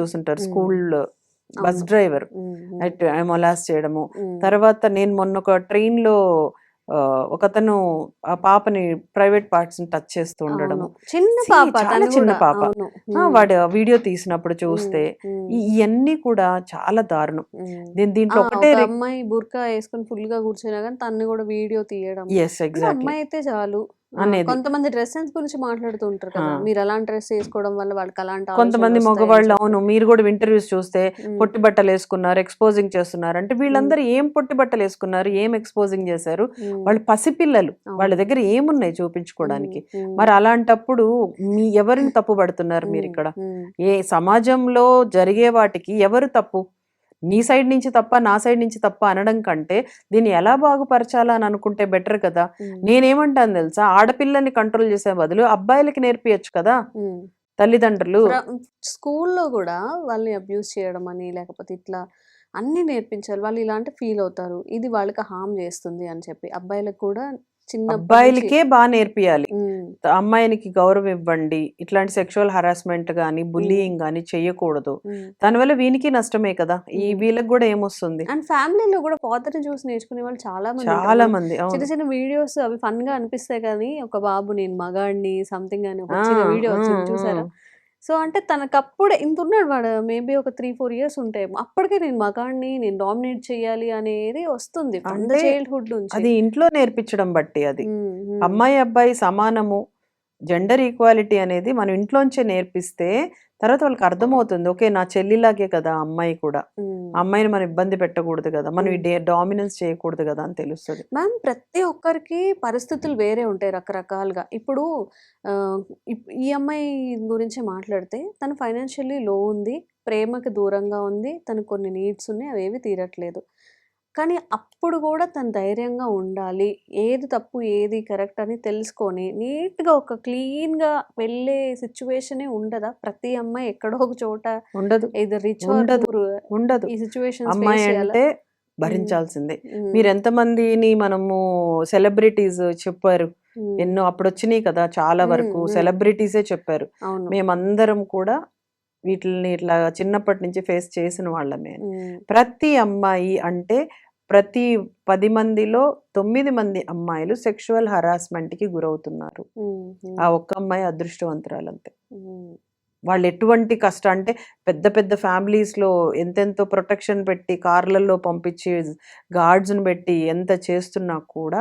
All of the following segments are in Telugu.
చూసుంటారు. School bus. డ్రైవర్. మొలాస్ చేయడము. తర్వాత నేను మొన్న ఒక ట్రైన్లో ఒకతను ఆ పాపని ప్రైవేట్ పార్ట్స్ని టచ్ చేస్తూ ఉండడము. అవును. చిన్న పాప చాలా చిన్న పాప. వాడు వీడియో తీసినప్పుడు చూస్తే ఇవన్నీ కూడా చాలా దారుణం. ఆ, దీంట్లో ఒకటే ఒక అమ్మాయి బుర్కా వేసుకొని ఫుల్గా కూర్చున్నా కానీ తన్ని కూడా వీడియో తీయడం. ఎస్ అంటే ఎగ్జాక్ట్లీ అమ్మాయి అయితే చాలు. అనేది. కొంతమంది డ్రెస్ సెన్స్ గురించి మాట్లాడుతూ ఉంటారు కదా. మీరు అలాంటి డ్రెస్ వేసుకోవడం వల్ల వాళ్ళకి అలాంటి కొంతమంది మగవాళ్ళు. అవును మీరు కూడా ఇంటర్వ్యూస్ చూస్తే పొట్టి బట్టలు వేసుకున్నారు ఎక్స్పోజింగ్ చేస్తున్నారు. అంటే వీళ్ళందరూ ఏం పొట్టి బట్టలు వేసుకున్నారు ఏం ఎక్స్పోజింగ్ చేశారు? వాళ్ళు పసిపిల్లలు. వాళ్ళ దగ్గర ఏమున్నాయి చూపించుకోవడానికి? మరి అలాంటప్పుడు మీ ఎవరిని తప్పు పడుతున్నారు మీరు ఇక్కడ ఏ సమాజంలో జరిగే వాటికి ఎవరు తప్పు? నీ సైడ్ నుంచి తప్ప నా సైడ్ నుంచి తప్ప అనడం కంటే దీన్ని ఎలా బాగుపరచాలా అని అనుకుంటే బెటర్ కదా. నేనేమంటాను తెలుసా? ఆడపిల్లని కంట్రోల్ చేసే బదులు అబ్బాయిలకి నేర్పియచ్చు కదా. తల్లిదండ్రులు స్కూల్లో కూడా వాళ్ళని అబ్యూస్ చేయడం అని లేకపోతే ఇట్లా అన్ని నేర్పించాలి. వాళ్ళు ఇలాంటి ఫీల్ అవుతారు. ఇది వాళ్ళకి హామ్ చేస్తుంది అని చెప్పి. అబ్బాయిలకు కూడా చిన్న అబ్బాయిలకే బాగా నేర్పియాలి. అమ్మాయినికి గౌరవం ఇవ్వండి. ఇట్లాంటి సెక్షువల్ హరాస్మెంట్ కానీ బుల్లింగ్ కానీ చెయ్యకూడదు దానివల్ల వీనికి నష్టమే కదా. ఈ. వీళ్ళకి కూడా ఏమొస్తుంది? అండ్ ఫ్యామిలీలో కూడా పాతని చూసి నేర్చుకునే వాళ్ళు చాలా మంది. చాలా మంది చిన్న చిన్న వీడియోస్ అవి ఫన్గా అనిపిస్తాయి కానీ ఒక బాబు నేను మగాడిని సంథింగ్ అని ఒక వీడియో వచ్చింది చూసారా. సో అంటే తనకప్పుడే ఇంత ఉన్నాడు వాడు మేబీ ఒక త్రీ ఫోర్ ఇయర్స్ ఉంటాయి అప్పటికే నేను మగాడిని నేను డామినేట్ చేయాలి అనేది వస్తుంది చైల్డ్హుడ్ నుంచి. అది ఇంట్లో నేర్పించడం బట్టి అది. అమ్మాయి అబ్బాయి సమానము. జెండర్ ఈక్వాలిటీ అనేది మనం ఇంట్లోంచే నేర్పిస్తే తర్వాత వాళ్ళకి అర్థమవుతుంది. ఓకే నా చెల్లిలాగే కదా అమ్మాయి కూడా. అమ్మాయిని మనం ఇబ్బంది పెట్టకూడదు కదా మనం. డామినెన్స్ చేయకూడదు కదా అని తెలుస్తుంది. మ్యామ్ ప్రతి ఒక్కరికి పరిస్థితులు వేరే ఉంటాయి రకరకాలుగా. ఇప్పుడు ఈ అమ్మాయి గురించి మాట్లాడితే తను ఫైనాన్షియల్లీ లో ఉంది ప్రేమకి దూరంగా ఉంది తనకు కొన్ని నీడ్స్ ఉన్నాయి అవేవి తీరట్లేదు. కానీ అప్పుడు కూడా తను ధైర్యంగా ఉండాలి. ఏది తప్పు ఏది కరెక్ట్ అని తెలుసుకొని నీట్గా ఒక క్లీన్గా వెళ్ళే సిచ్యువేషనే ఉండదా? ప్రతి అమ్మాయి ఎక్కడో ఒక చోట ఉండదు. ఇది రిచ్ ఉండదు. ఉండదు. ఈ సిచ్యువేషన్ అమ్మాయి అంటే భరించాల్సిందే. మీరు ఎంతమందిని మనము సెలబ్రిటీస్ చెప్పారు? ఎన్నో అప్పుడు వచ్చినాయి కదా చాలా వరకు. సెలబ్రిటీసే చెప్పారు. మేమందరం కూడా వీటిని ఇట్లా చిన్నప్పటి నుంచి ఫేస్ చేసిన వాళ్ళమే. ప్రతి అమ్మాయి అంటే ప్రతి పది మందిలో తొమ్మిది మంది అమ్మాయిలు సెక్షువల్కి గురవుతున్నారు. ఆ ఒక్క అమ్మాయి అదృష్టవంతురాలు అంతే వాళ్ళు ఎటువంటి కష్టం అంటే పెద్ద పెద్ద families లో ఎంతెంతో ప్రొటెక్షన్ పెట్టి కార్లలో పంపించి guards ని పెట్టి ఎంత చేస్తున్నా కూడా.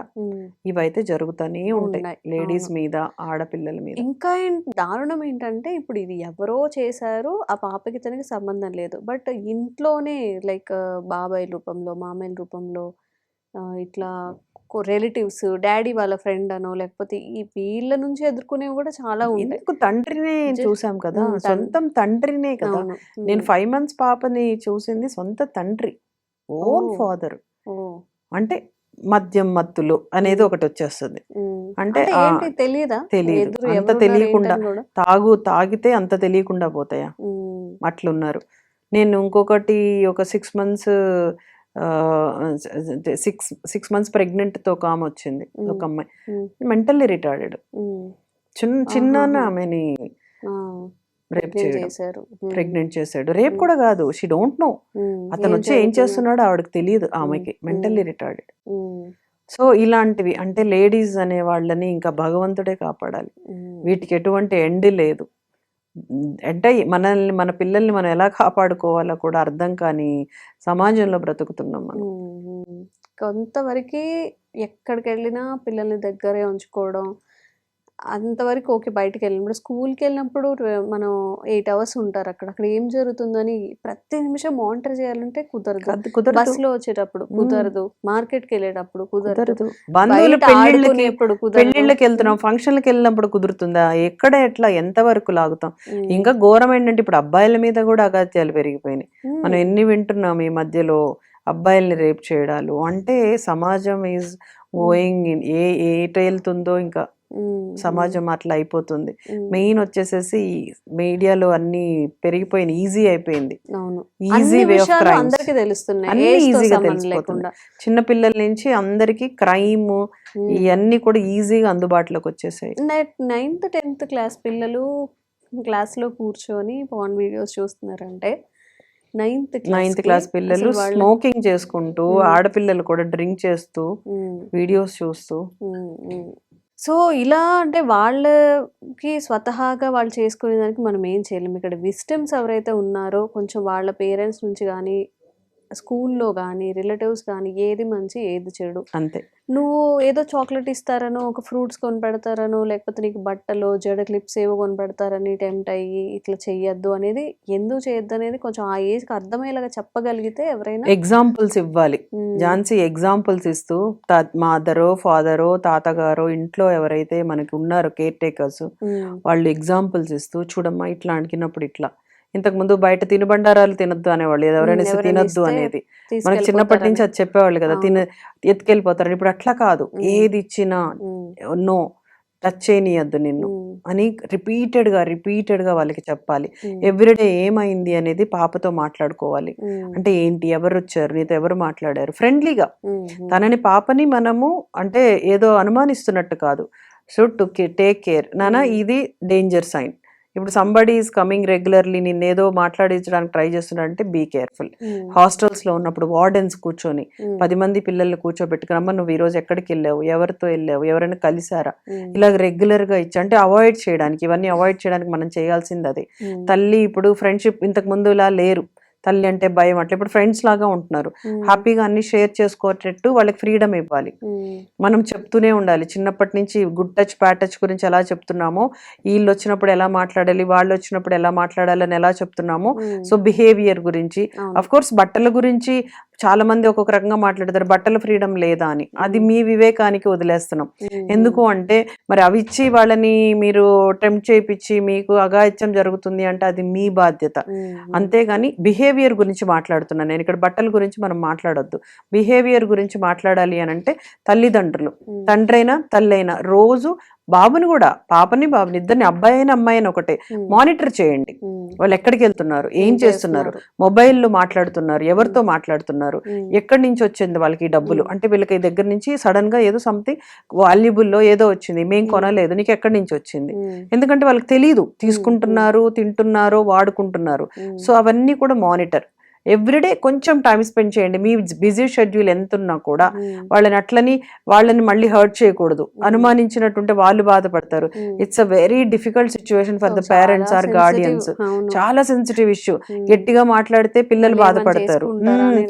ఇవైతే జరుగుతూనే ఉంటాయి లేడీస్. మీద ఆడపిల్లల మీద ఇంకా ఏం- దారుణం ఏంటంటే ఇప్పుడు ఇది ఎవరో చేశారు ఆ పాపకి తనకి సంబంధం లేదు బట్ ఇంట్లోనే లైక్ బాబాయ్ రూపంలో మామయ్య రూపంలో ఇట్లా రిలేటివ్స్ డాడీ వాళ్ళ ఫ్రెండ్ అనో లేకపోతే ఈ వీళ్ళ నుంచి ఎదుర్కొనేవి కూడా చాలా ఎందుకు తండ్రినే చూసాం కదా? సొంతం తండ్రినే కదా? నేను ఫైవ్ మంత్స్ పాపని చూసింది సొంత తండ్రి ఓన్. ఫాదర్ అంటే మద్యం మత్తులు అనేది. ఒకటి వచ్చేస్తుంది. అంటే తెలియదా అంత ఎవరున్నారు తెలియకుండా. తాగు తాగితే అంత తెలియకుండా పోతాయా? అట్లున్నారు. నేను ఇంకొకటి ఒక సిక్స్ మంత్స్ సిక్స్ సిక్స్ మంత్స్తో ఒక ఆమె వచ్చింది ఒక అమ్మాయి. Mentally retarded. చిన్న చిన్న. ఆమెని రేప్ చేశారు. ప్రెగ్నెంట్ చేశాడు. రేప్. కూడా కాదు. She don't know. అతను వచ్చి ఏం? చేస్తున్నాడో ఆవిడకి తెలియదు ఆమెకి మెంటల్లీ రిటార్డెడ్. సో ఇలాంటివి అంటే లేడీస్ అనే వాళ్ళని ఇంకా భగవంతుడే కాపాడాలి. వీటికి ఎటువంటి ఎండ్ లేదు. అంటే మనల్ని మన పిల్లల్ని మనం ఎలా కాపాడుకోవాలో కూడా అర్థం కాని సమాజంలో బ్రతుకుతున్నాం మనం. కొంతవరకు ఎక్కడికి వెళ్ళినా పిల్లల్ని దగ్గరే ఉంచుకోవడం అంతవరకు ఓకే బయటికి వెళ్ళినప్పుడు. స్కూల్కి వెళ్ళినప్పుడు మనం ఎయిట్ అవర్స్ ఉంటారు అక్కడ. అక్కడ ఏం జరుగుతుందని ప్రతి నిమిషం మానిటర్ చేయాలంటే కుదరదు. కుదరదు. బస్సులో వచ్చేటప్పుడు కుదరదు. మార్కెట్కి వెళ్ళేటప్పుడు కుదరదు. బంధువులు పెళ్ళిళ్ళకి వెళ్తున్నాం ఫంక్షన్లకి వెళ్ళినప్పుడు కుదురుతుందా? ఎక్కడ ఎట్లా ఎంత వరకు లాగుతాం. ఇంకా ఘోరం ఏంటంటే ఇప్పుడు అబ్బాయిల మీద కూడా అగత్యాలు పెరిగిపోయినాయి. మనం ఎన్ని వింటున్నాం ఈ మధ్యలో అబ్బాయిల్ని రేప్ చేయడాలు? అంటే సమాజం ఈజ్ గోయింగ్ ఏ ఏట వెళ్తుందో ఇంకా. సమాజం అట్లా అయిపోతుంది. మెయిన్ వచ్చేసేసి మీడియాలో అన్ని పెరిగిపోయిన ఈజీ అయిపోయింది. అవును. ఈజీ వే ఆఫ్ తెలుస్తున్నాయి. అన్ని ఈజీగా తెలిసిపోతుంది. లేకుండా. చిన్న పిల్లల నుంచి అందరికి క్రైమ్. ఇవన్నీ కూడా ఈజీగా అందుబాటులోకి వచ్చేసాయి. నైన్త్ టెన్త్ క్లాస్ పిల్లలు క్లాస్‌లో కూర్చొని పార్న్ వీడియోస్ చూస్తున్నారంటే నైన్త్ నైన్త్ క్లాస్ పిల్లలు స్మోకింగ్ చేసుకుంటూ. ఆడపిల్లలు కూడా డ్రింక్ చేస్తూ. వీడియోస్ చూస్తూ. సో, ఇలా అంటే వాళ్ళకి స్వతహాగా వాళ్ళు చేసుకునే దానికి మనం ఏం చేయలేం. ఇక్కడ విస్టమ్స్ ఎవరైతే ఉన్నారో కొంచెం వాళ్ళ పేరెంట్స్ నుంచి కానీ స్కూల్‌లో గానీ, రిలేటివ్స్ గానీ ఏది మంచి, ఏది చెడు. అంతే. నువ్వు ఏదో చాక్లెట్ ఇస్తారనో, ఒక ఫ్రూట్స్ కొనిపెడతారనో, లేకపోతే నీకు బట్టలో, జడ క్లిప్స్ ఏవో కొనిపెడతారని టెంప్ట్ అయ్యి ఇట్లా చెయ్యొద్దు అనేది, ఎందుకు చేయొద్దనేది కొంచెం ఆ ఏజ్‌కి అర్థమయ్యేలాగా చెప్పగలిగితే ఎవరైనా ఎగ్జాంపుల్స్ ఇవ్వాలి. ఝాన్సీ ఎగ్జాంపుల్స్ ఇస్తూ మదరో, ఫాదరో, తాతగారో ఇంట్లో ఎవరైతే మనకి ఉన్నారో కేర్ టేకర్స్. వాళ్ళు ఎగ్జాంపుల్స్ ఇస్తూ చూడమ్మా ఇట్లా అణికినప్పుడు ఇట్లా. ఇంతకుముందు బయట తినుబండారాలు తినొద్దు అనేవాళ్ళు. ఎవరైనా తినొద్దు అనేది. మనకి చిన్నప్పటి. నుంచి అది చెప్పేవాళ్ళు కదా! తిన అవును. ఎత్తుకెళ్ళిపోతారని. ఇప్పుడు అట్లా కాదు. ఏది ఇచ్చినా. నో టచ్ చేయనీయద్దు నిన్ను. అని రిపీటెడ్‌గా, రిపీటెడ్‌గా వాళ్ళకి చెప్పాలి. ఎవ్రీడే ఏమైంది అనేది పాపతో మాట్లాడుకోవాలి. అంటే ఏంటి? ఎవరొచ్చారు? నీతో ఎవరు మాట్లాడారు? ఫ్రెండ్లీగా. తనని పాపని మనము అంటే ఏదో అనుమానిస్తున్నట్టు కాదు. So, to take care. హ్మ్. ఇది డేంజర్ సైన్. ఇప్పుడు సంబడీ ఈస్ కమింగ్ రెగ్యులర్‌లీ నిన్నేదో మాట్లాడించడానికి ట్రై చేస్తున్నాడంటే బీ కేర్‌ఫుల్. హ్మ్. హాస్టల్స్‌లో ఉన్నప్పుడు వార్డెన్స్ కూర్చొని హ్మ్. 10 మంది పిల్లల్ని కూర్చోబెట్టుకొని అమ్మ నువ్వు ఈరోజు ఎక్కడికెళ్ళావు? ఎవరితో ఎళ్ళావు? ఎవరైనా కలిసారా? హ్మ్. ఇలాగ రెగ్యులర్‌గా ఇచ్చి అంటే అవాయిడ్ చేయడానికి ఇవన్నీ అవాయిడ్ చేయడానికి మనం చేయాల్సింది అదే. హ్మ్. తల్లి ఇప్పుడు ఫ్రెండ్‌షిప్ ఇంతకు ముందులా లేరు. తల్లి అంటే భయం అట్లా. ఇప్పుడు ఫ్రెండ్స్ లాగా ఉంటున్నారు. హ్యాపీగా అన్నీ షేర్ చేసుకోవటట్టు వాళ్ళకి ఫ్రీడమ్ ఇవ్వాలి. మనం చెప్తూనే ఉండాలి. చిన్నప్పటి నుంచి గుడ్ టచ్, బ్యాడ్ టచ్ గురించి ఎలా చెప్తున్నామో, ఈళ్ళొచ్చినప్పుడు ఎలా మాట్లాడాలి, వాళ్ళొచ్చినప్పుడు ఎలా మాట్లాడాలని ఎలా చెప్తున్నామో. సో బిహేవియర్ గురించి అవును. ఆఫ్‌కోర్స్ బట్టల గురించి చాలామంది ఒక్కొక్క రకంగా మాట్లాడతారు. బట్టల ఫ్రీడమ్ లేదా అని. అది. మీ వివేకానికి వదిలేస్తున్నాం. ఎందుకు. అంటే మరి అవిచ్చి వాళ్ళని మీరు టెంప్ట్ చేపిచ్చి మీకు అఘాయిత్యం జరుగుతుంది అంటే అది మీ బాధ్యత. అంతేగాని బిహేవియర్ గురించి మాట్లాడుతున్నాను. నేను ఇక్కడ బట్టల గురించి మనం మాట్లాడొద్దు. బిహేవియర్ గురించి మాట్లాడాలి అనంటే తల్లిదండ్రులు, హ్మ్. తండ్రైనా, తల్లైనా రోజు బాబుని గూడా పాపని, బాబుని ఇద్దరిని అబ్బాయైనా, అమ్మాయైనా ఒకటే హ్మ్. మానిటర్ చేయండి. వాళ్ళు ఎక్కడికెళ్తున్నారు? ఏం ఏం చేస్తున్నారు? మొబైల్‌లో మాట్లాడుతున్నారు. ఎవరితో మాట్లాడుతున్నారు? ఎక్కడి నుంచి వచ్చింది వాళ్ళకి ఈ డబ్బులు? అంటే వీళ్ళకి దగ్గర నుంచి సడెన్‌గా ఏదో సంథింగ్ వాల్యుబుల్లో ఏదో వచ్చింది. మేము హ్మ్. కొనలేదు. నీకెక్కడి నుంచి వచ్చింది? ఎందుకంటే వాళ్ళకి. హ్మ్. తీసుకుంటున్నారు, తింటున్నారు, వాడుకుంటున్నారు. సో అవన్నీ కూడా మానిటర్. ఎవ్రీడే కొంచెం టైమ్ స్పెండ్ చేయండి. మీ బిజీ షెడ్యూల్ ఎంతున్నా కూడా హ్మ్. వాళ్ళని అట్లని వాళ్ళని మళ్ళీ హర్ట్ చేయకూడదు. అనుమానించినట్టుంటే వాళ్ళు బాధపడతారు. It's a very difficult situation so for the parents are sensitive. Guardians. చాలా సెన్సిటివ్ ఇష్యూ. గట్టిగా మాట్లాడితే పిల్లలు బాధపడతారు.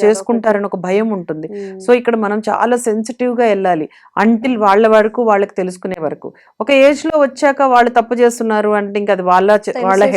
చేసుకుంటారని ఒక భయం ఉంటుంది. సో ఇక్కడ మనం చాలా సెన్సిటివ్‌గా ఎళ్ళాలి. అంటిల్ వాళ్ళ వరకు వాళ్ళకి తెలుసుకునే వరకు. ఒక ఏజ్‌లో వచ్చాక వాళ్ళు తప్పు చేస్తున్నారు అంటే ఇంక అది వాళ్ళ వాళ్ళ! వాళ్ళే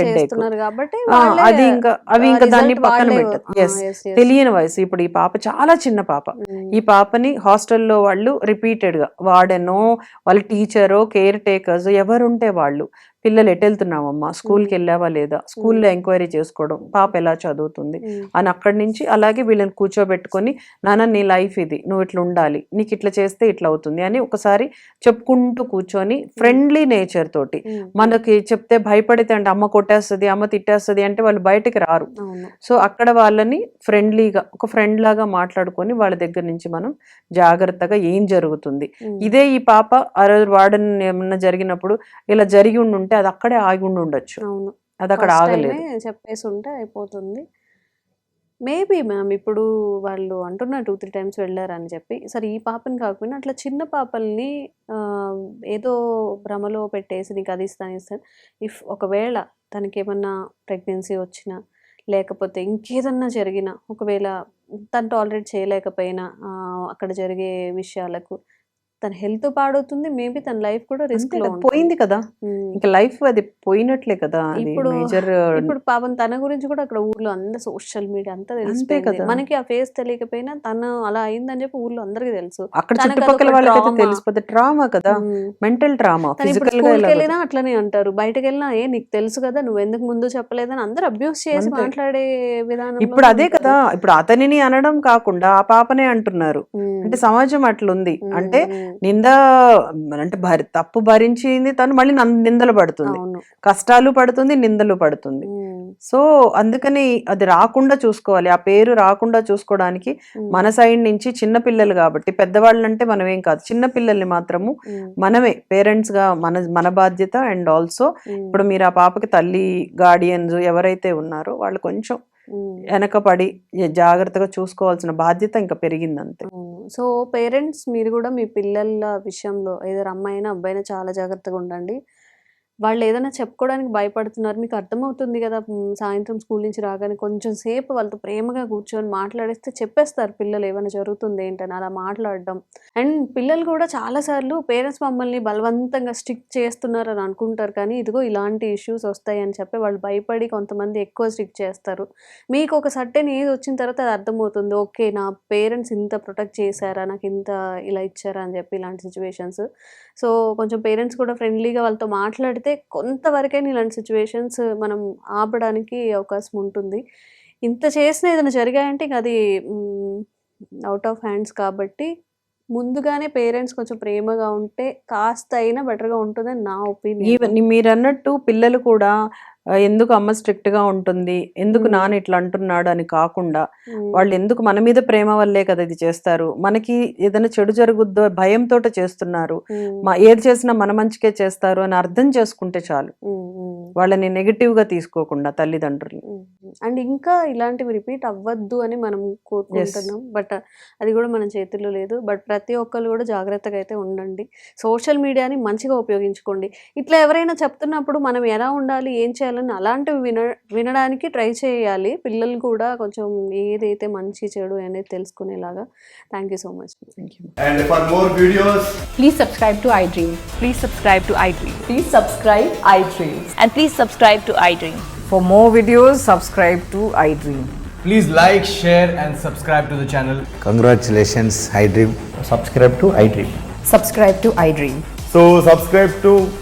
అది ఇంకా అవి ఇంకా దాన్ని పక్కన పెట్టదు. యెస్. తెలియని వయసు. ఇప్పుడు ఈ పాప చాలా చిన్న పాప. హ్మ్. ఈ పాపని హాస్టల్‌లో వాళ్ళు రిపీటెడ్‌గా వార్డెనో, వాళ్ళ టీచరో, కేర్ టేకర్స్ ఎవరుంటే వాళ్ళు పిల్లలు ఎటెళ్తున్నావమ్మా? హ్మ్. స్కూల్‌కెళ్ళావా లేదా? స్కూల్‌లో ఎంక్వైరీ చేసుకోవడం. పాప ఎలా చదువుతుంది? అని అక్కడి నుంచి అలాగే వీళ్ళని కూర్చోబెట్టుకొని నాన్న నీ లైఫ్ ఇది. నువ్వు ఇట్లా ఉండాలి. నీకు ఇట్లా చేస్తే ఇట్లా అవుతుంది అని ఒకసారి చెప్పుకుంటూ కూర్చొని. ఫ్రెండ్లీ నేచర్ తోటి. మనకి చెప్తే భయపడితే అంటే అమ్మ కొట్టేస్తది, అమ్మ తిట్టేస్తది అంటే వాళ్ళు బయటికి రారు. సో అక్కడ వాళ్ళని ఫ్రెండ్లీగా ఒక ఫ్రెండ్ లాగా మాట్లాడుకొని వాళ్ళ దగ్గర నుంచి మనం జాగ్రత్తగా ఏం జరుగుతుంది? ఇదే ఈ పాప ఏమన్నా జరిగినప్పుడు ఇలా జరిగి ఉండుంటే అది అక్కడే ఆగి ఉండుండొచ్చు. అవును. అది అక్కడ ఆగలేదు. చెప్పేసుంటే అయిపోతుంది. మేబీ మ్యామ్ ఇప్పుడు వాళ్ళు అంటున్నారు 2, 3 టైమ్స్ వెళ్ళారని చెప్పి. సరే ఈ పాపని కాకపోయినా అట్లా చిన్న పాపల్ని ఏదో భ్రమలో పెట్టేసి నీకు అది ఇస్తాను, ఇస్తాను ఇఫ్ ఒకవేళ తనకేమన్నా ప్రెగ్నెన్సీ వచ్చినా, లేకపోతే ఇంకేదన్నా జరిగినా, ఒకవేళ తను టాలరేట్ చేయలేకపోయినా అక్కడ జరిగే విషయాలకు తన హెల్త్ పాడవుతుంది. మేబీ తన లైఫ్ కూడా అంతే! ఉంటుంది. పోయింది కదా! ఇంక లైఫ్ అది పోయినట్లే కదా! ఇప్పుడు ఇప్పుడు పాపం తన గురించి కూడా అక్కడ ఊర్లో అందరూ సోషల్ మీడియా అంతా అంతే తెలిసిపోయింది. కదా! మనకి ఆ ఫేస్ తెలియకపోయినా తను అలా అయిందని చెప్పి ఊర్లో అందరికి తెలుసు. అక్కడ చుట్టుపక్కల వాళ్ళకైతే ట్రామా. తెలిసిపోతే ట్రామా కదా! Mental trauma. ఇప్పుడు ఫిజికల్‌గా ఎలాగో స్కూల్‌కెళ్ళినా అట్లనే అంటారు. బయటకెళ్ళినా ఏ నీకు తెలుసు కదా! నువ్వెందుకు ముందు చెప్పలేదని అందరూ అబ్యూస్ చేసి అంతే. మాట్లాడే ఇప్పుడు విధానంలోనే అదే. కదా! ఇప్పుడు అతనిని అనడం కాకుండా ఆ పాపనే అంటున్నారు. అంటే. సమాజం అట్లుంది. అంటే. నింద అంటే భరి తప్పు భరించింది తను మళ్ళీ నిందలు పడుతుంది. కష్టాలు పడుతుంది, నిందలు పడుతుంది. సో అందుకని అది రాకుండా చూసుకోవాలి. ఆ పేరు రాకుండా చూసుకోవడానికి మన సైడ్ నుంచి చిన్న పిల్లలు కాబట్టి పెద్దవాళ్ళంటే మనం ఏం కాదు. చిన్న పిల్లల్ని మాత్రము మనమే పేరెంట్స్గా మన మన బాధ్యత అండ్ ఆల్సో ఇప్పుడు మీరు ఆ పాపకి తల్లి గార్డియన్స్ ఎవరైతే ఉన్నారో వాళ్ళు కొంచెం. వెనకపడి జాగ్రత్తగా చూసుకోవాల్సిన బాధ్యత ఇంకా పెరిగింది అంతే. సో పేరెంట్స్ మీరు కూడా మీ పిల్లల విషయంలో ఏదో అమ్మాయినా అబ్బాయినా చాలా జాగ్రత్తగా ఉండండి. వాళ్ళు ఏదైనా చెప్పుకోవడానికి భయపడుతున్నారు. మీకు అర్థమవుతుంది కదా సాయంత్రం స్కూల్ నుంచి రాగానే కొంచెం సేపు వాళ్ళతో ప్రేమగా కూర్చొని మాట్లాడేస్తే చెప్పేస్తారు పిల్లలు ఏమైనా జరుగుతుంది ఏంటని అలా మాట్లాడడం. అండ్ పిల్లలు కూడా చాలాసార్లు పేరెంట్స్ మమ్మల్ని బలవంతంగా స్ట్రిక్ట్ చేస్తున్నారని అనుకుంటారు. కానీ ఇదిగో ఇలాంటి ఇష్యూస్ వస్తాయి అని చెప్పి వాళ్ళు భయపడి కొంతమంది ఎక్కువ స్ట్రిక్ట్ చేస్తారు. మీకు ఒక సర్టెన్ ఏజ్ వచ్చిన తర్వాత అది అర్థమవుతుంది. ఓకే నా పేరెంట్స్ ఇంత ప్రొటెక్ట్ చేశారా? నాకు ఇంత ఇలా ఇచ్చారా? అని చెప్పి ఇలాంటి సిచ్యువేషన్స్. సో కొంచెం పేరెంట్స్ కూడా ఫ్రెండ్లీగా వాళ్ళతో మాట్లాడితే కొంతవరకైనా ఇలాంటి సిచ్యువేషన్స్ మనం ఆపడానికి అవకాశం ఉంటుంది. ఇంత చేసిన ఏదైనా జరిగాయంటే ఇంక అది అవుట్ ఆఫ్ హ్యాండ్స్ కాబట్టి ముందుగానే పేరెంట్స్ కొంచెం ప్రేమగా ఉంటే కాస్త అయినా బెటర్గా ఉంటుందని నా ఒపీనియన్ ఈవెన్ మీరు అన్నట్టు పిల్లలు కూడా ఎందుకు అమ్మ స్ట్రిక్ట్గా ఉంటుంది? ఎందుకు. నాన్న ఇట్లా అంటున్నాడు? అని కాకుండా వాళ్ళు ఎందుకు మన మీద ప్రేమ వల్లే కదా ఇది చేస్తారు? మనకి ఏదైనా చెడు జరుగుద్దో భయంతో చేస్తున్నారు. మా ఏది చేసినా మన మంచికే చేస్తారు అని అర్థం చేసుకుంటే చాలు. వాళ్ళని నెగిటివ్గా తీసుకోకుండా తల్లిదండ్రులు అండ్ ఇంకా ఇలాంటివి రిపీట్ అవ్వద్దు అని మనం కోరుకుంటున్నాం. బట్ అది కూడా మన చేతుల్లో లేదు. బట్ ప్రతి ఒక్కరు కూడా జాగ్రత్తగా అయితే ఉండండి. సోషల్ మీడియాని మంచిగా ఉపయోగించుకోండి. ఇట్లా ఎవరైనా చెప్తున్నప్పుడు మనం ఎలా ఉండాలి? ఏం చేయాలని అలాంటివి విన వినడానికి ట్రై చేయాలి పిల్లలు కూడా కొంచెం ఏదైతే మంచి చెడు అనేది తెలుసుకునేలాగా thank you so much thank you And for more videos, Please subscribe to iDream. Please subscribe to iDream. Please subscribe iDreams. And please subscribe to iDream. For more videos, subscribe to iDream. Please like, share, and subscribe to the channel. Congratulations, iDream. subscribe to iDream. Subscribe to iDream. so subscribe to iDream Media.